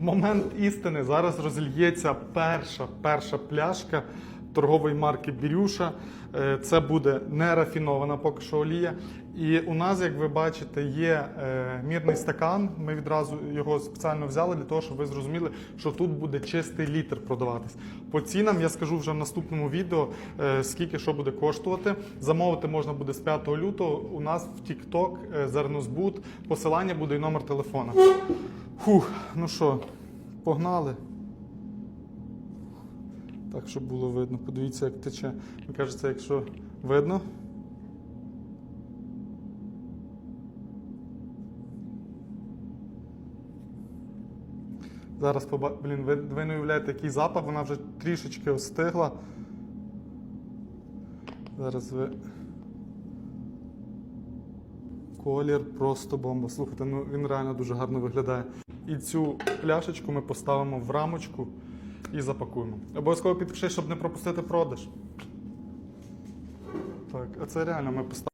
Момент істини. Зараз розільється перша, перша пляшка торгової марки Бірюша. Е, Це буде не рафінована поки що олія. І у нас, як ви бачите, є е, мірний стакан. Ми відразу його спеціально взяли для того, щоб ви зрозуміли, що тут буде чистий літр продаватись. По цінам я скажу вже в наступному відео, е, скільки що буде коштувати. Замовити можна буде з 5 лютого. У нас в TikTok зернозбут. Посилання буде і номер телефона. Фух, ну що, погнали. Так, щоб було видно. Подивіться, як тече. Мені кажеться, якщо видно. Зараз поба... Блін, ви, ви не уявляєте, який запах, вона вже трішечки остигла. Зараз ви. Колір просто бомба. Слухайте, ну він реально дуже гарно виглядає. І цю пляшечку ми поставимо в рамочку і запакуємо. Обов'язково підпиши, щоб не пропустити продаж. Так, а це реально ми поставимо.